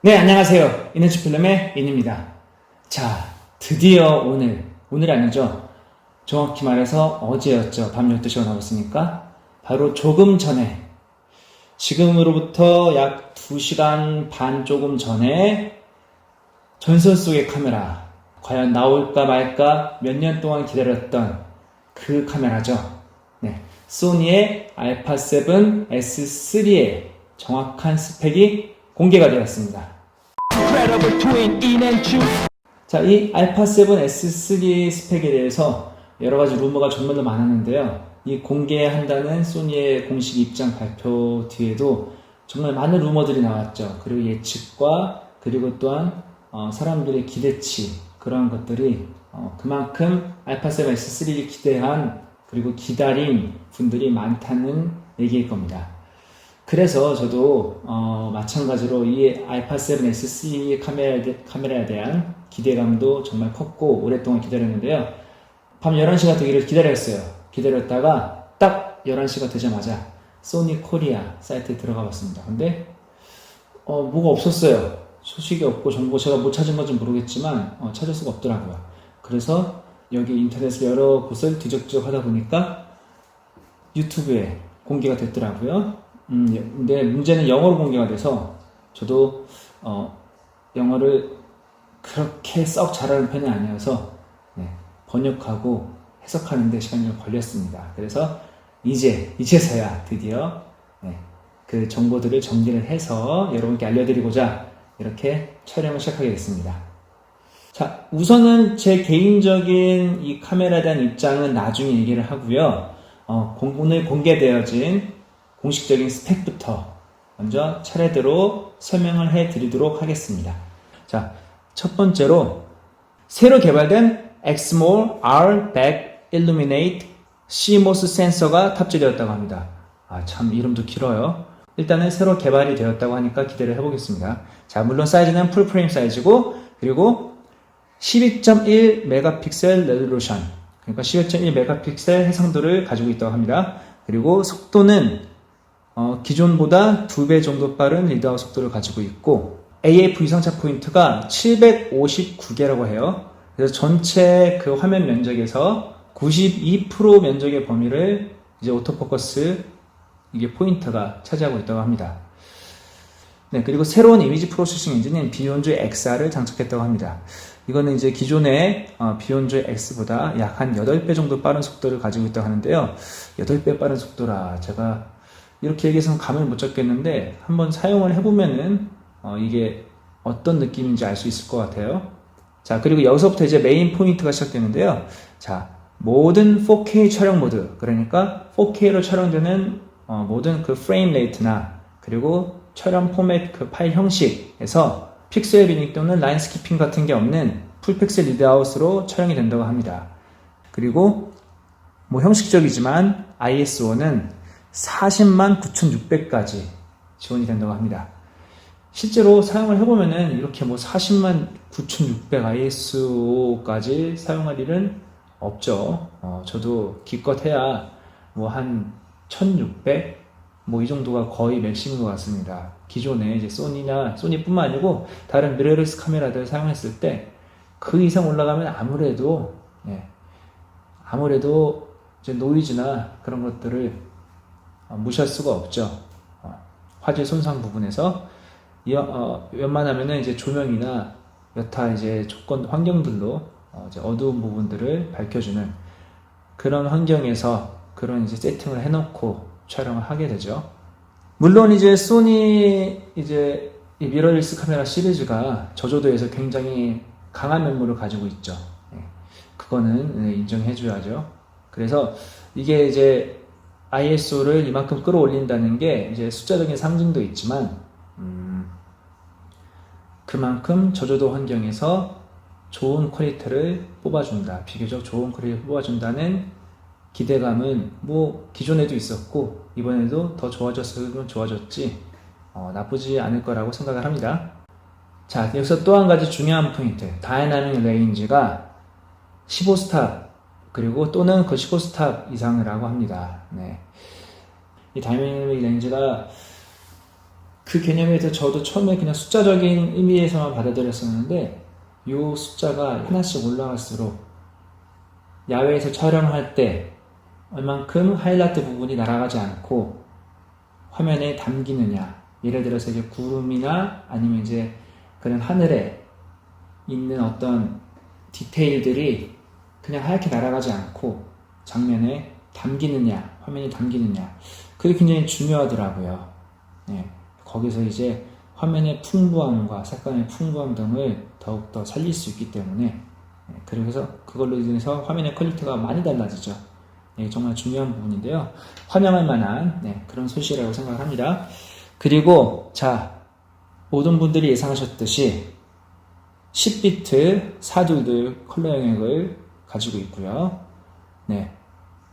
네, 안녕하세요. 이너츠 필름의 인입니다. 자, 드디어 오늘, 오늘 아니죠? 정확히 말해서 어제였죠. 밤 12시가 넘었으니까. 바로 조금 전에, 지금으로부터 약 2시간 반 조금 전에 전선 속의 카메라, 과연 나올까 말까 몇 년 동안 기다렸던 그 카메라죠. 네. 소니의 알파7 S3의 정확한 스펙이 공개가 되었습니다. 자, 이 알파 7 S3 스펙에 대해서 여러 가지 루머가 정말로 많았는데요. 이 공개한다는 소니의 공식 입장 발표 뒤에도 정말 많은 루머들이 나왔죠. 그리고 예측과 그리고 또한 어, 사람들의 기대치 그러한 것들이 어, 그만큼 알파 7 S3를 기대한 그리고 기다린 분들이 많다는 얘기일 겁니다. 그래서 저도 어, 마찬가지로 이 알파 7 S3 카메라에, 대- 카메라에 대한 기대감도 정말 컸고 오랫동안 기다렸는데요. 밤 11시가 되기를 기다렸어요. 기다렸다가 딱 11시가 되자마자 소니 코리아 사이트에 들어가 봤습니다. 근데 어, 뭐가 없었어요. 소식이 없고 정보 제가 못 찾은 건지 모르겠지만 어, 찾을 수가 없더라고요. 그래서 여기 인터넷을 여러 곳을 뒤적뒤적 하다 보니까 유튜브에 공개가 됐더라고요. 음, 예, 근데 문제는 영어로 공개가 돼서 저도 어, 영어를 그렇게 썩 잘하는 편이 아니어서 네, 번역하고 해석하는데 시간이 좀 걸렸습니다. 그래서 이제 이제서야 드디어 네, 그 정보들을 정리를 해서 여러분께 알려드리고자 이렇게 촬영을 시작하게 됐습니다. 자, 우선은 제 개인적인 이 카메라에 대한 입장은 나중에 얘기를 하고요. 어, 공- 오늘 공개되어진 공식적인 스펙부터 먼저 차례대로 설명을 해 드리도록 하겠습니다. 자, 첫 번째로 새로 개발된 Exmor R Back Illuminate CMOS 센서가 탑재되었다고 합니다. 아, 참 이름도 길어요. 일단은 새로 개발이 되었다고 하니까 기대를 해보겠습니다. 자, 물론 사이즈는 풀프레임 사이즈고 그리고 12.1 메가픽셀 레졸루션 그러니까 12.1 메가픽셀 해상도를 가지고 있다고 합니다. 그리고 속도는 어, 기존보다 2배 정도 빠른 리드아웃 속도를 가지고 있고 AF 위상차 포인트가 759개라고 해요. 그래서 전체 그 화면 면적에서 92% 면적의 범위를 이제 오토포커스 이게 포인트가 차지하고 있다고 합니다. 네, 그리고 새로운 이미지 프로세싱 엔진인 비욘즈 XR을 장착했다고 합니다. 이거는 이제 기존의 어, 비욘즈 X보다 약 한 8배 정도 빠른 속도를 가지고 있다고 하는데요. 8배 빠른 속도라 제가 이렇게 얘기해서는 감을 못 잡겠는데 한번 사용을 해보면은 어, 이게 어떤 느낌인지 알 수 있을 것 같아요. 자, 그리고 여기서부터 이제 메인 포인트가 시작되는데요. 자, 모든 4K 촬영 모드, 그러니까 4K로 촬영되는 어, 모든 그 프레임 레이트나 그리고 촬영 포맷 그 파일 형식에서 픽셀 비닉 또는 라인 스키핑 같은 게 없는 풀픽셀 리드아웃으로 촬영이 된다고 합니다. 그리고 뭐 형식적이지만 ISO는 40만 9600까지 지원이 된다고 합니다. 실제로 사용을 해보면은 이렇게 뭐 40만 9600 ISO까지 사용할 일은 없죠. 어, 저도 기껏 해야 뭐 한 1600? 뭐 이 정도가 거의 맥시멈인 것 같습니다. 기존에 이제 소니나 소니뿐만 아니고 다른 미러리스 카메라들 사용했을 때 그 이상 올라가면 아무래도 예, 아무래도 이제 노이즈나 그런 것들을 어, 무시할 수가 없죠. 어, 화질 손상 부분에서 이- 어, 웬만하면은 이제 조명이나 여타 이제 조건 환경들로 어, 어두운 부분들을 밝혀주는 그런 환경에서 그런 이제 세팅을 해놓고 촬영을 하게 되죠. 물론 이제 소니 이제 이 미러리스 카메라 시리즈가 저조도에서 굉장히 강한 면모를 가지고 있죠. 예. 그거는 네, 인정해줘야죠. 그래서 이게 이제 ISO를 이만큼 끌어올린다는 게 이제 숫자적인 상징도 있지만, 음, 그만큼 저조도 환경에서 좋은 퀄리티를 뽑아준다. 비교적 좋은 퀄리티를 뽑아준다는 기대감은 뭐 기존에도 있었고, 이번에도 더 좋아졌으면 좋아졌지, 어, 나쁘지 않을 거라고 생각을 합니다. 자, 여기서 또 한 가지 중요한 포인트. 다이나믹 레인지가 15스탑, 그리고 또는 그 15스탑 이상이라고 합니다. 네. 이 다이나믹 렌즈가 그 개념에 대해서 저도 처음에 그냥 숫자적인 의미에서만 받아들였었는데 요 숫자가 하나씩 올라갈수록 야외에서 촬영할 때 얼만큼 하이라이트 부분이 날아가지 않고 화면에 담기느냐 예를 들어서 이제 구름이나 아니면 이제 그런 하늘에 있는 어떤 디테일들이 그냥 하얗게 날아가지 않고 장면에 담기느냐 화면에 담기느냐. 그게 굉장히 중요하더라고요. 네, 거기서 이제 화면의 풍부함과 색감의 풍부함 등을 더욱더 살릴 수 있기 때문에 네, 그래서 그걸로 인해서 화면의 퀄리티가 많이 달라지죠. 네, 정말 중요한 부분인데요. 환영할 만한 네, 그런 소식이라고 생각을 합니다. 그리고 자 모든 분들이 예상하셨듯이 10비트 사둘들 컬러 영역을 가지고 있고요. 네.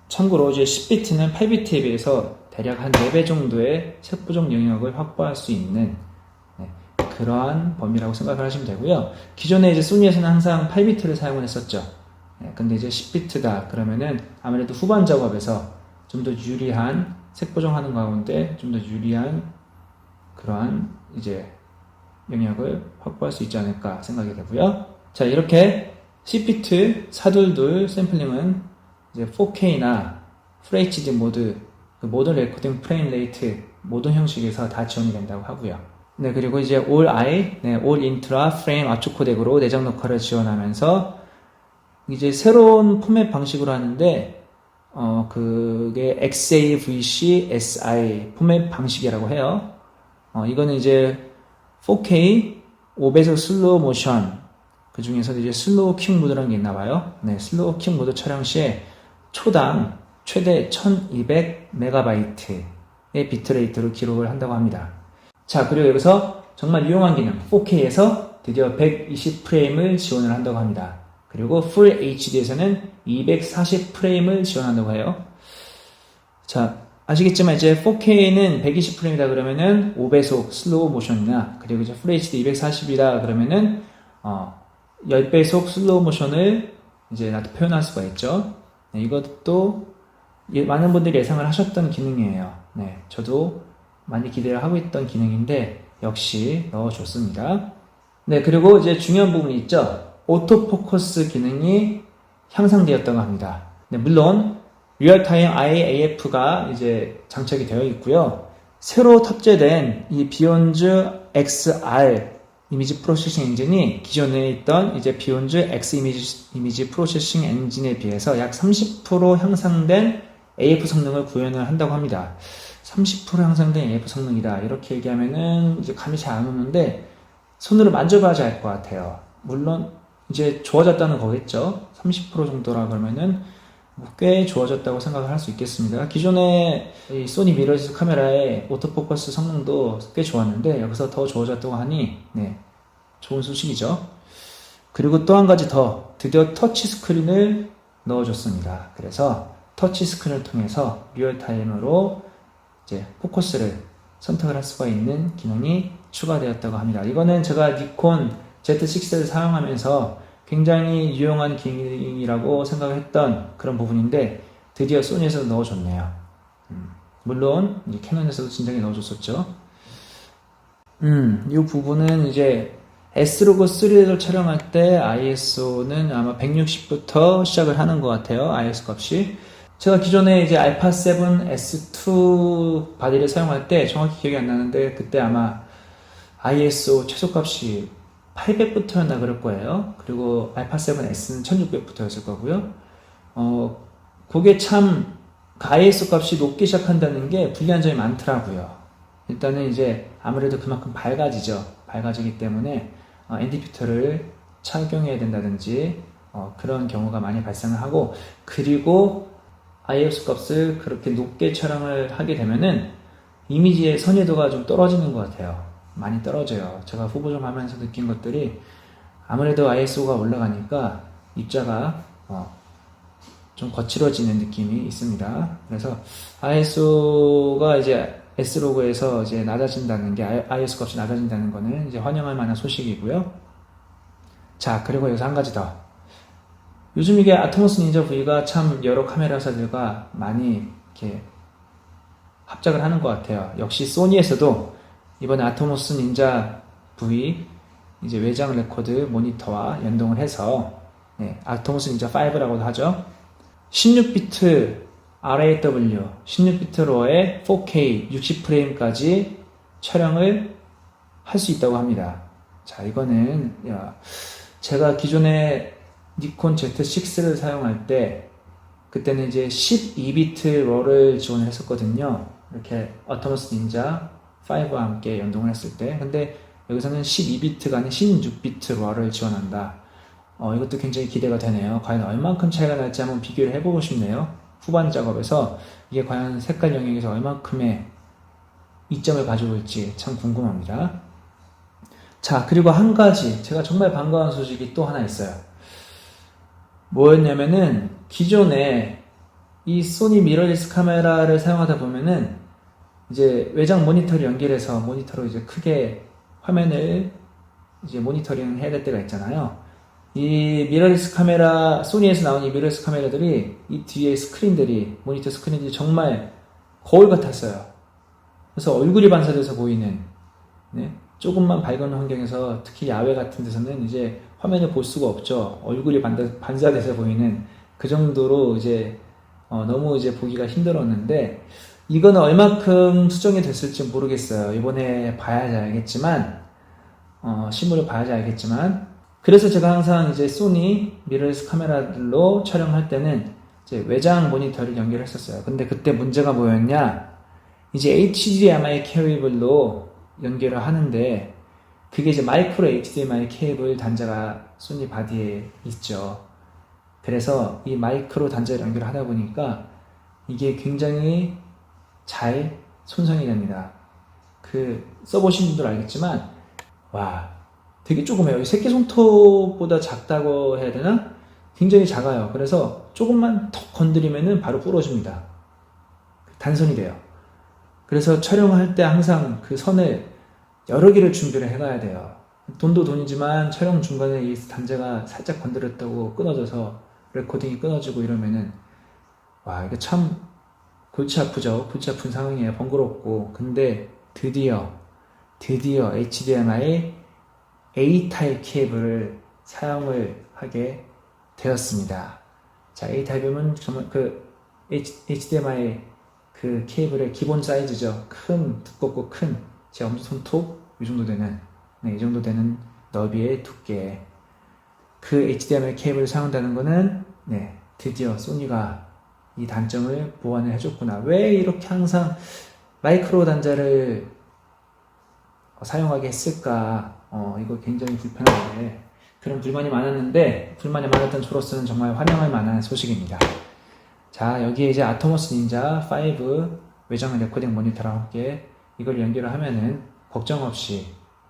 참고로 이제 10비트는 8비트에 비해서 대략 한 4배 정도의 색 부족 영역을 확보할 수 있는 네, 그러한 범위라고 생각을 하시면 되고요. 기존에 이제 소니에서는 항상 8비트를 사용을 했었죠. 네, 근데 이제 10비트다 그러면은 아무래도 후반 작업에서 좀 더 유리한 색 보정하는 가운데 좀 더 유리한 그러한 이제 영역을 확보할 수 있지 않을까 생각이 되고요. 자, 이렇게 10비트 사둘둘 샘플링은 이제 4K나 FHD 모드, 그 모든 레코딩 프레임 레이트 모든 형식에서 다 지원이 된다고 하고요. 네, 그리고 이제 All I, 네, All Intra Frame 압축 코덱으로 내장 녹화를 지원하면서 이제 새로운 포맷 방식으로 하는데 어, 그게 XAVC SI 포맷 방식이라고 해요. 어, 이거는 이제 4K 5배속 슬로우 모션 그 중에서도 이제 슬로우 킹 모드라는 게 있나 봐요. 네, 슬로우 킹 모드 촬영 시에 초당 최대 1200MB의 비트레이트로 기록을 한다고 합니다. 자, 그리고 여기서 정말 유용한 기능 4K에서 드디어 120프레임을 지원을 한다고 합니다. 그리고 풀 HD에서는 240프레임을 지원한다고 해요. 자, 아시겠지만 이제 4K는 120프레임이다 그러면은 5배속 슬로우 모션이나 그리고 이제 풀 HD 240이다 그러면은 어 10배속 슬로우 모션을 이제 나도 표현할 수가 있죠. 네, 이것도 예- 많은 분들이 예상을 하셨던 기능이에요. 네, 저도 많이 기대를 하고 있던 기능인데 역시 넣어줬습니다. 네, 그리고 이제 중요한 부분이 있죠. 오토포커스 기능이 향상되었다고 합니다. 네, 물론 리얼타임 IAF가 이제 장착이 되어 있고요. 새로 탑재된 이 비욘즈 XR 이미지 프로세싱 엔진이 기존에 있던 이제 비욘즈 X 이미지, 이미지 프로세싱 엔진에 비해서 약 30% 향상된 AF 성능을 구현을 한다고 합니다. 30% 향상된 AF 성능이다. 이렇게 얘기하면은 이제 감이 잘 안 오는데 손으로 만져봐야지 알 것 같아요. 물론 이제 좋아졌다는 거겠죠. 30% 정도라 그러면은 뭐꽤 좋아졌다고 생각을 할 수 있겠습니다. 기존에 이 소니 미러리스 카메라의 오토포커스 성능도 꽤 좋았는데 여기서 더 좋아졌다고 하니 네, 좋은 소식이죠. 그리고 또 한 가지 더 드디어 터치 스크린을 넣어줬습니다. 그래서 터치 스크린을 통해서 리얼타임으로 이제 포커스를 선택을 할 수가 있는 기능이 추가되었다고 합니다. 이거는 제가 니콘 Z6를 사용하면서 굉장히 유용한 기능이라고 생각을 했던 그런 부분인데 드디어 소니에서 넣어줬네요. 음, 물론 캐논에서도 진작에 넣어줬었죠. 음, 이 부분은 이제 S로그 3를 촬영할 때 ISO는 아마 160부터 시작을 하는 것 같아요. ISO 값이. 제가 기존에 이제 알파 7 S2 바디를 사용할 때 정확히 기억이 안 나는데 그때 아마 ISO 최소값이 800부터였나 그럴 거예요. 그리고 알파 7S는 1600부터였을 거고요. 어, 그게 참 ISO 값이 높게 시작한다는 게 불리한 점이 많더라고요. 일단은 이제 아무래도 그만큼 밝아지죠. 밝아지기 때문에 어, ND피터를 착용해야 된다든지 어, 그런 경우가 많이 발생을 하고 그리고 ISO 값을 그렇게 높게 촬영을 하게 되면은 이미지의 선회도가 좀 떨어지는 것 같아요. 많이 떨어져요. 제가 후보 좀 하면서 느낀 것들이 아무래도 ISO가 올라가니까 입자가 어, 좀 거칠어지는 느낌이 있습니다. 그래서 ISO가 이제 S로그에서 이제 낮아진다는 게 ISO 값이 낮아진다는 거는 이제 환영할 만한 소식이고요. 자, 그리고 여기서 한 가지 더. 요즘 이게 아토모스 닌자 V가 참 여러 카메라 사들과 많이 이렇게 합작을 하는 것 같아요. 역시 소니에서도 이번에 아토모스 닌자 V 이제 외장 레코드 모니터와 연동을 해서 네, 아토모스 닌자 5라고도 하죠. 16비트 RAW, 16비트 로어의 4K 60프레임까지 촬영을 할 수 있다고 합니다. 자, 이거는 야, 제가 기존에 니콘 Z6를 사용할 때 그때는 이제 12비트 롤을 지원을 했었거든요. 이렇게 어토머스 닌자 5와 함께 연동을 했을 때. 근데 여기서는 12비트가 아닌 16비트 롤을 지원한다. 어, 이것도 굉장히 기대가 되네요. 과연 얼만큼 차이가 날지 한번 비교를 해보고 싶네요. 후반 작업에서 이게 과연 색깔 영역에서 얼만큼의 이점을 가지고 올지 참 궁금합니다. 자, 그리고 한 가지 제가 정말 반가운 소식이 또 하나 있어요. 뭐였냐면은 기존에 이 소니 미러리스 카메라를 사용하다 보면은 이제 외장 모니터를 연결해서 모니터로 이제 크게 화면을 이제 모니터링 해야 될 때가 있잖아요. 이 미러리스 카메라, 소니에서 나온 이 미러리스 카메라들이 이 뒤에 스크린들이, 모니터 스크린들이 정말 거울 같았어요. 그래서 얼굴이 반사돼서 보이는, 네? 조금만 밝은 환경에서 특히 야외 같은 데서는 이제 화면을 볼 수가 없죠. 얼굴이 반사, 반사돼서 보이는 그 정도로 이제 어, 너무 이제 보기가 힘들었는데 이거는 얼마큼 수정이 됐을지 모르겠어요. 이번에 봐야지 알겠지만 어, 실물을 봐야지 알겠지만 그래서 제가 항상 이제 소니 미러리스 카메라들로 촬영할 때는 이제 외장 모니터를 연결했었어요. 근데 그때 문제가 뭐였냐? 이제 HDMI 케이블로 연결을 하는데 그게 이제 마이크로 HDMI 케이블 단자가 소니 바디에 있죠. 그래서 이 마이크로 단자를 연결을 하다 보니까 이게 굉장히 잘 손상이 됩니다. 그 써보신 분들 알겠지만 와 되게 조그매요. 이 새끼 손톱보다 작다고 해야 되나? 굉장히 작아요. 그래서 조금만 턱 건드리면은 바로 부러집니다. 단선이 돼요. 그래서 촬영할 때 항상 그 선을 여러 개를 준비를 해가야 돼요. 돈도 돈이지만 촬영 중간에 이 단자가 살짝 건드렸다고 끊어져서 레코딩이 끊어지고 이러면은 와 이거 참 골치 아프죠. 골치 아픈 상황이에요. 번거롭고 근데 드디어 드디어 HDMI A 타입 케이블을 사용을 하게 되었습니다. 자 A 타입이면 정말 그 HDMI 그 케이블의 기본 사이즈죠. 큰 두껍고 큰 제 엄지손톱 이 정도 되는 네, 이 정도 되는 너비의 두께 그 HDMI 케이블을 사용한다는 거는 네, 드디어 소니가 이 단점을 보완을 해줬구나. 왜 이렇게 항상 마이크로 단자를 어, 사용하게 했을까? 어, 이거 굉장히 불편하게 그런 불만이 많았는데 불만이 많았던 저로서는 정말 환영할 만한 소식입니다. 자, 여기에 이제 아토모스 닌자 5 외장 레코딩 모니터랑 함께 이걸 연결을 하면은 걱정 없이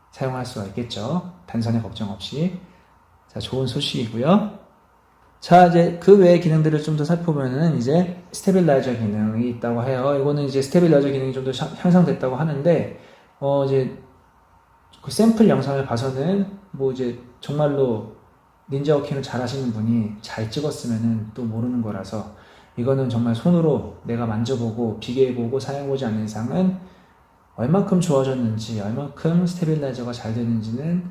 사용할 수가 있겠죠. 단선의 걱정 없이. 자, 좋은 소식이고요. 자, 이제 그 외의 기능들을 좀 더 살펴보면은 이제 스테빌라이저 기능이 있다고 해요. 이거는 이제 스테빌라이저 기능이 좀 더 향상됐다고 하는데, 어, 이제 그 샘플 영상을 봐서는 뭐 이제 정말로 닌자 워킹을 잘 하시는 분이 잘 찍었으면은 또 모르는 거라서 이거는 정말 손으로 내가 만져보고 비교해보고 사용해보지 않는 이상은 얼만큼 좋아졌는지, 얼만큼 스테빌라이저가 잘 되는지는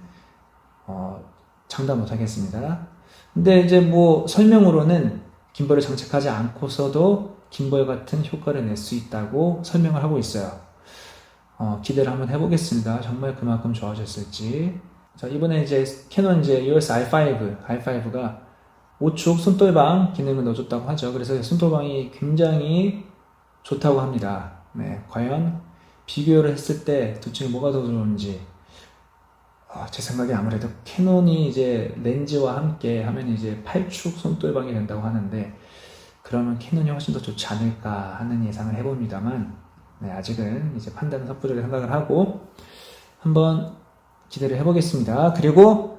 어, 장담 못하겠습니다. 근데 이제 뭐 설명으로는 김벌을 장착하지 않고서도 김벌 같은 효과를 낼 수 있다고 설명을 하고 있어요. 어, 기대를 한번 해보겠습니다. 정말 그만큼 좋아졌을지. 자, 이번에 이제 캐논 이제 EOS R5, R5가 우측 손돌방 기능을 넣어줬다고 하죠. 그래서 손돌방이 굉장히 좋다고 합니다. 네, 과연 비교를 했을 때 둘 중에 뭐가 더 좋은지 아, 제 생각에 아무래도 캐논이 이제 렌즈와 함께 하면 이제 8축 손돌방이 된다고 하는데 그러면 캐논이 훨씬 더 좋지 않을까 하는 예상을 해봅니다만 네, 아직은 이제 판단은 섣부르게 생각을 하고 한번 기대를 해보겠습니다. 그리고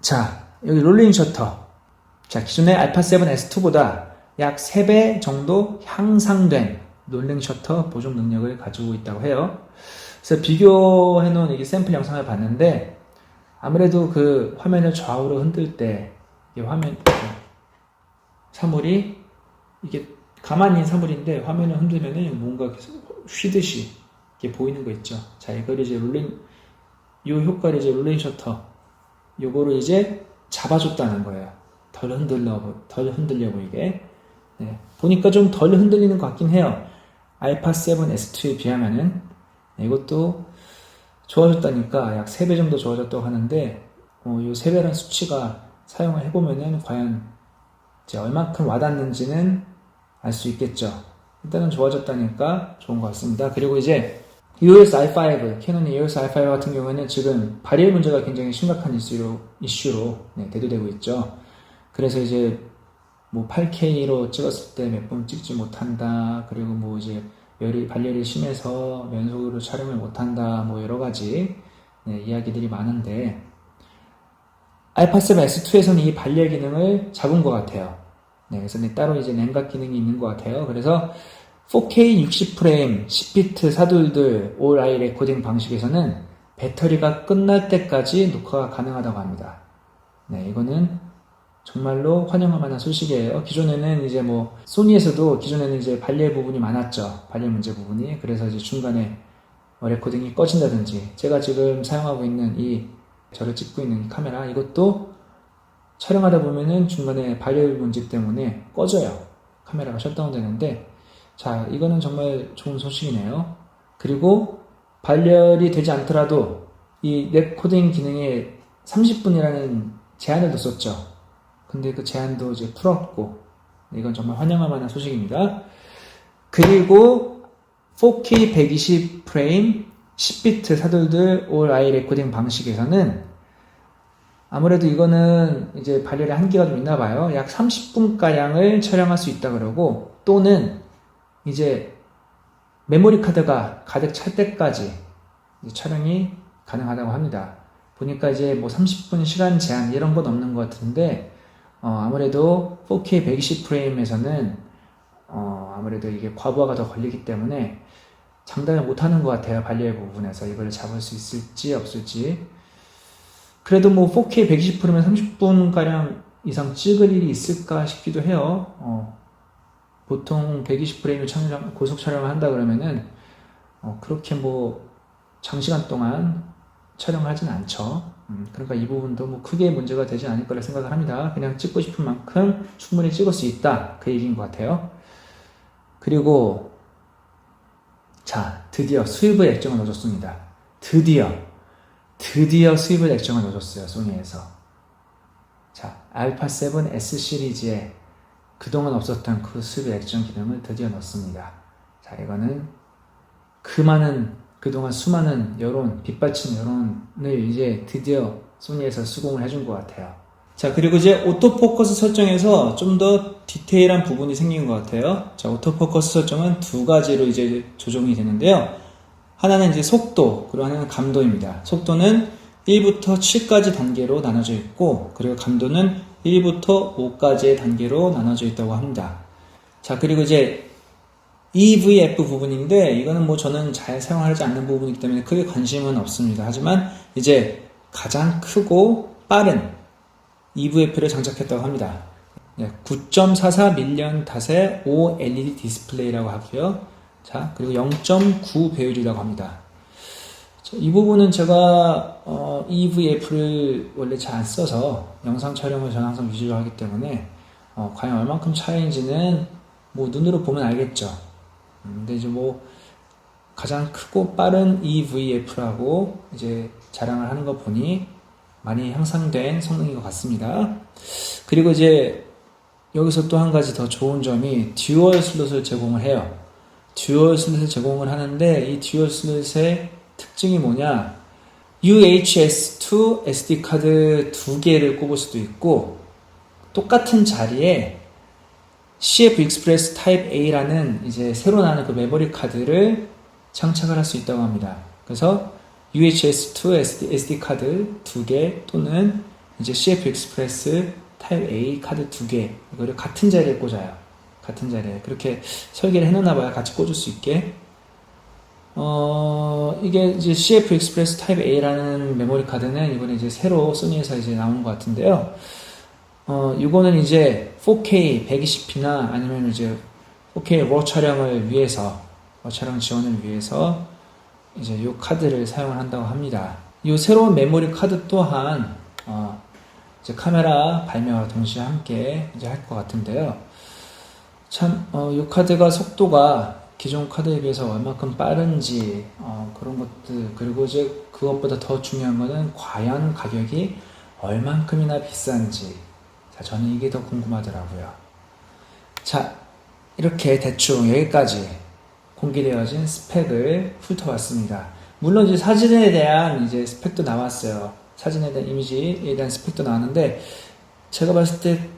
자 여기 롤링 셔터 자 기존의 알파 7 S2보다 약 3배 정도 향상된 롤링 셔터 보정 능력을 가지고 있다고 해요. 그래서 비교해 놓은 이게 샘플 영상을 봤는데 아무래도 그 화면을 좌우로 흔들 때 이 화면 사물이 이게 가만히 있는 사물인데 화면을 흔들면은 뭔가 계속 쉬듯이 이게 보이는 거 있죠. 자, 이걸 이제 롤링, 요 효과를 이제 롤링 셔터, 요거를 이제 잡아줬다는 거예요. 덜 흔들려, 보- 덜 흔들려 보이게. 네, 보니까 좀 덜 흔들리는 것 같긴 해요. 알파 7 S2에 비하면은. 네, 이것도 좋아졌다니까 약 3배 정도 좋아졌다고 하는데, 어, 요 3배란 수치가 사용을 해보면은 과연 이제 얼만큼 와닿는지는 알 수 있겠죠. 일단은 좋아졌다니까 좋은 것 같습니다. 그리고 이제 EOS i5, 캐논의 EOS i5 같은 경우에는 지금 발열 문제가 굉장히 심각한 이슈로, 이슈로 네, 대두되고 있죠. 그래서 이제 뭐 8K로 찍었을 때 몇 번 찍지 못한다. 그리고 뭐 이제 열이 발열이 심해서 연속으로 촬영을 못한다. 뭐 여러 가지 네, 이야기들이 많은데 알파7 S2에서는 이 발열 기능을 잡은 것 같아요. 네, 그래서 네, 따로 이제 냉각 기능이 있는 것 같아요. 그래서 4K 60프레임 10비트 사둘들 올 아이 레코딩 방식에서는 배터리가 끝날 때까지 녹화가 가능하다고 합니다. 네, 이거는 정말로 환영할 만한 소식이에요. 기존에는 이제 뭐 소니에서도 기존에는 이제 발열 부분이 많았죠. 발열 문제 부분이. 그래서 이제 중간에 뭐 레코딩이 꺼진다든지 제가 지금 사용하고 있는 이 저를 찍고 있는 이 카메라 이것도 촬영하다 보면은 중간에 발열 문제 때문에 꺼져요. 카메라가 셧다운 되는데 자, 이거는 정말 좋은 소식이네요. 그리고 발열이 되지 않더라도 이 레코딩 기능에 30분이라는 제한을 뒀었죠. 근데 그 제한도 이제 풀었고, 이건 정말 환영할 만한 소식입니다. 그리고 4K 120 프레임 10비트 사돌들 올 아이 레코딩 방식에서는 아무래도 이거는 이제 발열의 한계가 좀 있나 봐요. 약 30분가량을 촬영할 수 있다 그러고 또는 이제 메모리 카드가 가득 찰 때까지 촬영이 가능하다고 합니다. 보니까 이제 뭐 30분 시간 제한 이런 건 없는 것 같은데 어, 아무래도 4K 120 프레임에서는 어, 아무래도 이게 과부하가 더 걸리기 때문에 장담을 못하는 것 같아요 발열 부분에서 이걸 잡을 수 있을지 없을지 그래도 뭐 4K 120 프레임에 30분 가량 이상 찍을 일이 있을까 싶기도 해요. 어, 보통 120 프레임을 촬영, 고속 촬영을 한다 그러면은 어, 그렇게 뭐 장시간 동안 촬영을 하진 않죠. 음, 그러니까 이 부분도 뭐 크게 문제가 되지 않을 거라 생각을 합니다. 그냥 찍고 싶은 만큼 충분히 찍을 수 있다. 그 얘기인 것 같아요. 그리고 자 드디어 수입을 액정을 넣어줬습니다. 드디어 드디어 수입을 액정을 넣어줬어요. 소니에서. 자 알파 7 S 시리즈에 그동안 없었던 그 수입 액정 기능을 드디어 넣습니다. 자 이거는 그 많은 그동안 수많은 여론, 빗받친 여론을 이제 드디어 소니에서 수긍을 해준 것 같아요. 자, 그리고 이제 오토포커스 설정에서 좀 더 디테일한 부분이 생긴 것 같아요. 자, 오토포커스 설정은 두 가지로 이제 조정이 되는데요. 하나는 이제 속도, 그리고 하나는 감도입니다. 속도는 1부터 7까지 단계로 나눠져 있고, 그리고 감도는 1부터 5까지의 단계로 나눠져 있다고 합니다. 자, 그리고 이제 EVF 부분인데 이거는 뭐 저는 잘 사용하지 않는 부분이기 때문에 크게 관심은 없습니다. 하지만 이제 가장 크고 빠른 EVF를 장착했다고 합니다. 9.44 밀리언 닷의 OLED 디스플레이라고 하고요. 자, 그리고 0.9 배율이라고 합니다. 자, 이 부분은 제가 어, EVF를 원래 잘 안 써서 영상 촬영을 저는 항상 위주로 하기 때문에 어, 과연 얼만큼 차이인지는 뭐 눈으로 보면 알겠죠. 음, 근데 이제 뭐 가장 크고 빠른 EVF라고 이제 자랑을 하는 거 보니 많이 향상된 성능인 것 같습니다. 그리고 이제 여기서 또 한 가지 더 좋은 점이 듀얼 슬롯을 제공을 해요. 듀얼 슬롯을 제공을 하는데 이 듀얼 슬롯의 특징이 뭐냐? UHS-2 SD 카드 두 개를 꼽을 수도 있고 똑같은 자리에 CF 익스프레스 타입 A라는 이제 새로 나는 그 메모리 카드를 장착을 할 수 있다고 합니다. 그래서 UHS-2 SD, SD 카드 두 개 또는 이제 CF 익스프레스 타입 A 카드 두 개 이거를 같은 자리에 꽂아요. 같은 자리에 그렇게 설계를 해놓나 봐요. 같이 꽂을 수 있게. 어 이게 이제 CF 익스프레스 타입 A라는 메모리 카드는 이번에 이제 새로 소니에서 이제 나온 것 같은데요. 어, 이거는 이제 4K 120p나 아니면 이제 4K 로 촬영을 위해서, 로 촬영 지원을 위해서, 이제 이 카드를 사용을 한다고 합니다. 이 새로운 메모리 카드 또한 어, 이제 카메라 발매와 동시에 함께 이제 할 것 같은데요. 참, 어, 이 카드가 속도가 기존 카드에 비해서 얼마큼 빠른지, 어, 그런 것들, 그리고 이제 그것보다 더 중요한 거는 과연 가격이 얼만큼이나 비싼지. 자, 저는 이게 더 궁금하더라고요. 자, 이렇게 대충 여기까지 공개되어진 스펙을 훑어봤습니다. 물론 이제 사진에 대한 이제 스펙도 나왔어요. 사진에 대한 이미지에 대한 스펙도 나왔는데, 제가 봤을 때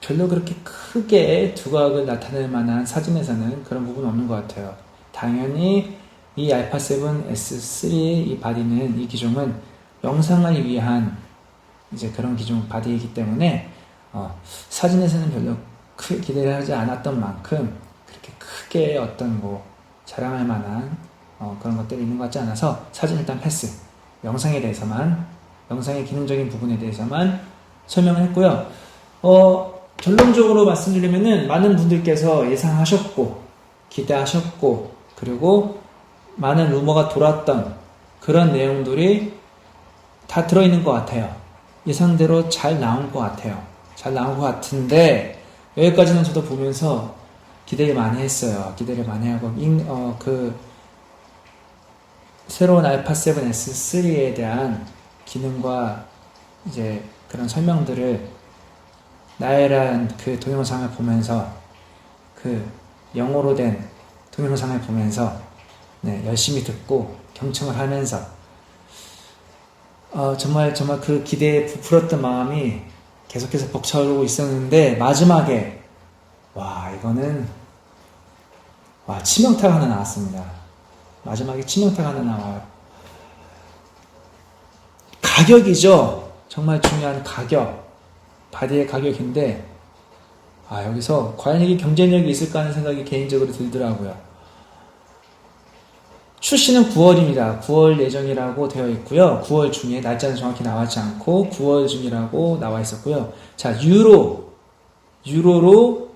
별로 그렇게 크게 두각을 나타낼 만한 사진에서는 그런 부분은 없는 것 같아요. 당연히 이 알파7 S3 이 바디는 이 기종은 영상을 위한 이제 그런 기종 바디이기 때문에 어, 사진에서는 별로 크게 기대를 하지 않았던 만큼 그렇게 크게 어떤 뭐 자랑할 만한 어, 그런 것들이 있는 것 같지 않아서 사진 일단 패스. 영상에 대해서만 영상의 기능적인 부분에 대해서만 설명을 했고요. 어, 결론적으로 말씀드리면은 많은 분들께서 예상하셨고 기대하셨고 그리고 많은 루머가 돌았던 그런 내용들이 다 들어있는 것 같아요. 예상대로 잘 나온 것 같아요. 잘 나온 것 같은데 여기까지는 저도 보면서 기대를 많이 했어요. 기대를 많이 하고 인- 어, 그 새로운 알파 7 S3에 대한 기능과 이제 그런 설명들을 나열한 그 동영상을 보면서 그 영어로 된 동영상을 보면서 네, 열심히 듣고 경청을 하면서 어, 정말 정말 그 기대에 부풀었던 마음이 계속해서 벅차오르고 있었는데 마지막에 와 이거는 와 치명타가 하나 나왔습니다. 마지막에 치명타가 하나 나와요. 가격이죠. 정말 중요한 가격. 바디의 가격인데 아 여기서 과연 이게 경쟁력이 있을까 하는 생각이 개인적으로 들더라고요. 출시는 9월입니다. 9월 예정이라고 되어 있고요. 9월 중에 날짜는 정확히 나왔지 않고 9월 중이라고 나와 있었고요. 자 유로 유로로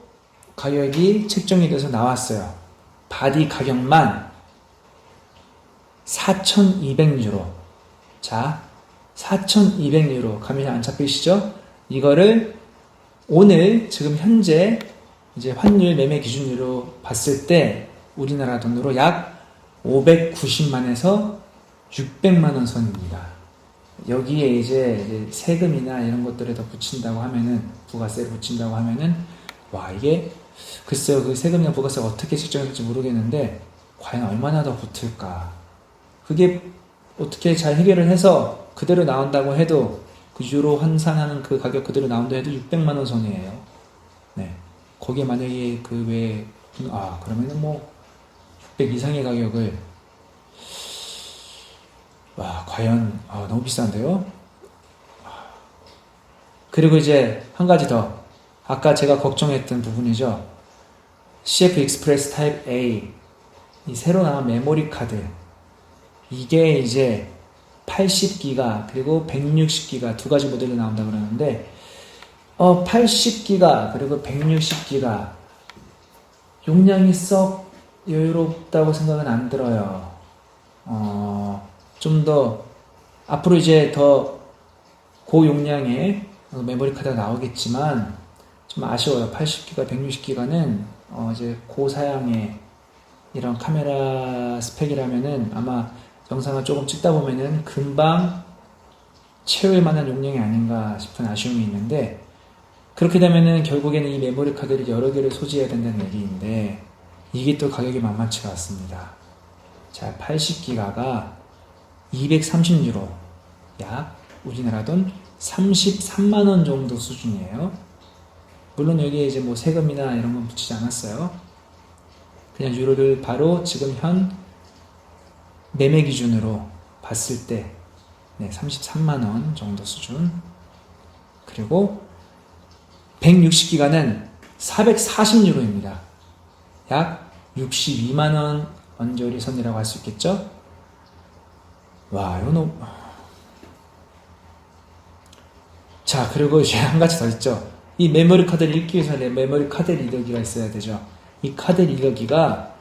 가격이 책정이 돼서 나왔어요. 바디 가격만 4,200유로. 자, 4,200유로. 감이 안 잡히시죠? 이거를 오늘 지금 현재 이제 환율 매매 기준으로 봤을 때 우리나라 돈으로 약 590만에서 600만 원 선입니다. 여기에 이제, 세금이나 이런 것들을 더 붙인다고 하면은 부가세를 붙인다고 하면은 와 이게 글쎄요 그 세금이나 부가세가 어떻게 책정될지 모르겠는데 과연 얼마나 더 붙을까 그게 어떻게 잘 해결을 해서 그대로 나온다고 해도 그 유로 환산하는 그 가격 그대로 나온다 해도 600만 원 선이에요. 네. 거기에 만약에 그 외에 아 그러면은 뭐 600 이상의 가격을 와 과연 아, 너무 비싼데요. 그리고 이제 한 가지 더 아까 제가 걱정했던 부분이죠. CF 익스프레스 타입 A 이 새로 나온 메모리 카드 이게 이제 80기가 그리고 160기가 두 가지 모델이 나온다 그러는데 어 80기가 그리고 160기가 용량이 썩 여유롭다고 생각은 안 들어요. 어 좀 더 앞으로 이제 더 고용량의 메모리 카드가 나오겠지만 좀 아쉬워요. 80기가, 160기가는 어 이제 고사양의 이런 카메라 스펙이라면은 아마 영상을 조금 찍다 보면은 금방 채울 만한 용량이 아닌가 싶은 아쉬움이 있는데 그렇게 되면은 결국에는 이 메모리 카드를 여러 개를 소지해야 된다는 얘기인데 이게 또 가격이 만만치가 않습니다. 자, 80기가가 230유로 약 우리나라 돈 33만 원 정도 수준이에요. 물론 여기에 이제 뭐 세금이나 이런 건 붙이지 않았어요. 그냥 유로를 바로 지금 현 매매 기준으로 봤을 때 네, 33만 원 정도 수준. 그리고 160기가는 440유로입니다. 약 62만 원 언저리 선이라고 할 수 있겠죠? 와, 이거 너무 자, 그리고 이제 한 가지 더 있죠. 이 메모리 카드를 읽기 위해서는 메모리 카드 리더기가 있어야 되죠. 이 카드 리더기가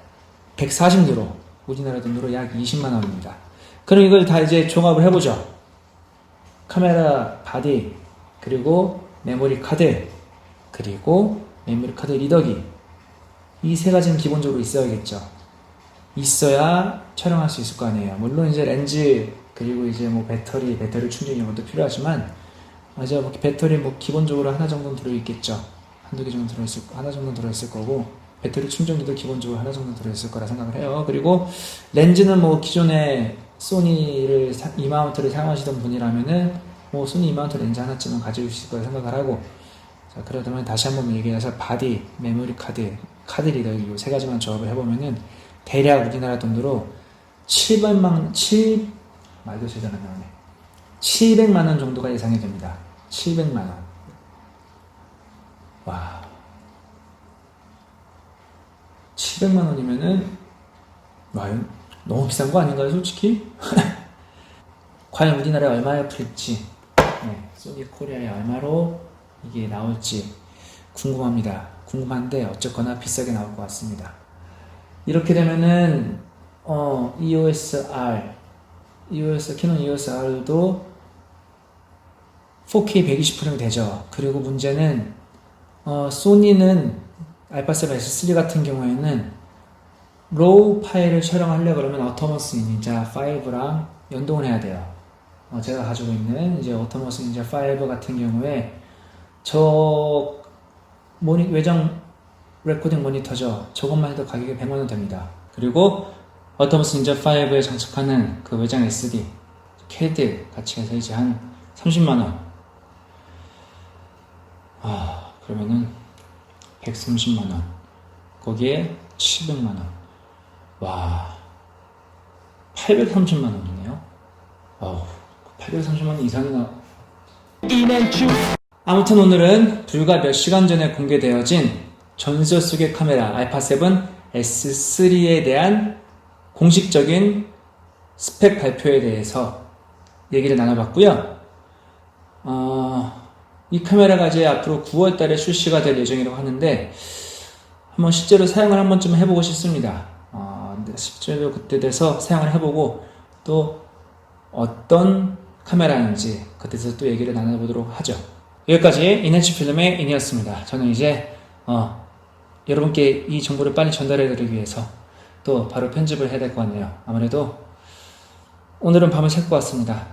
140유로, 우리나라 돈으로 약 20만 원입니다. 그럼 이걸 다 이제 종합을 해보죠. 카메라 바디, 그리고 메모리 카드, 그리고 메모리 카드 리더기. 이 세 가지는 기본적으로 있어야겠죠. 있어야 촬영할 수 있을 거 아니에요. 물론 이제 렌즈, 그리고 이제 뭐 배터리, 배터리 충전 이런 것도 필요하지만, 이제 뭐 배터리 뭐 기본적으로 하나 정도는 들어있겠죠. 한두 개 정도 들어있을, 하나 정도 들어있을 거고, 배터리 충전기도 기본적으로 하나 정도 들어있을 거라 생각을 해요. 그리고 렌즈는 뭐 기존에 소니를 사- 이 마운트를 사용하시던 분이라면은 뭐 소니 이 마운트 렌즈 하나쯤은 가지고 있을 거라 생각을 하고 자 그러면 다시 한번 얘기해서 바디, 메모리 카드, 카드 리더 이세 가지만 조합을 해보면은 대략 우리나라 돈으로 700만 7 말도 제대로 안 나오네 700만 원 정도가 예상이 됩니다. 700만 원. 와. 700만 원이면은 와 이거 너무 비싼 거 아닌가요, 솔직히? 과연 우리나라에 얼마에 풀릴지, 네, 소니 코리아에 얼마로 이게 나올지 궁금합니다. 궁금한데 어쨌거나 비싸게 나올 것 같습니다. 이렇게 되면은 어, EOS R, EOS 캐논 EOS R도 4K 120프레임이 되죠. 그리고 문제는 어, 소니는 알파7 S3 같은 경우에는 로우 파일을 촬영하려 그러면 어터머스 닌자 5랑 연동을 해야 돼요. 어, 제가 가지고 있는 이제 어터머스 닌자 5 같은 경우에 저 모니, 외장 레코딩 모니터죠. 저것만 해도 가격이 100만 원 됩니다. 그리고 어터머스 닌자 5에 장착하는 그 외장 SD 캐드 같이 해서 이제 한 30만 원. 아 그러면은 130만 원. 거기에 700만 원. 와, 830만 원이네요. 어우, 830만 원 and chew. 아무튼 오늘은 불과 몇 시간 전에 공개되어진 전설 속의 카메라 알파7 S3에 대한 공식적인 스펙 발표에 대해서 얘기를 나눠봤고요. 어, 이 카메라가 이제 앞으로 9월 달에 출시가 될 예정이라고 하는데, 한번 실제로 사용을 한 번쯤 해보고 싶습니다. 어, 실제로 그때 돼서 사용을 해보고 또 어떤 카메라인지 그때 돼서 또 얘기를 나눠보도록 하죠. 여기까지 이네치 필름의 인이었습니다. 저는 이제 어, 여러분께 이 정보를 빨리 전달해드리기 위해서 또 바로 편집을 해야 될 것 같네요. 아무래도 오늘은 밤을 샐것 같습니다.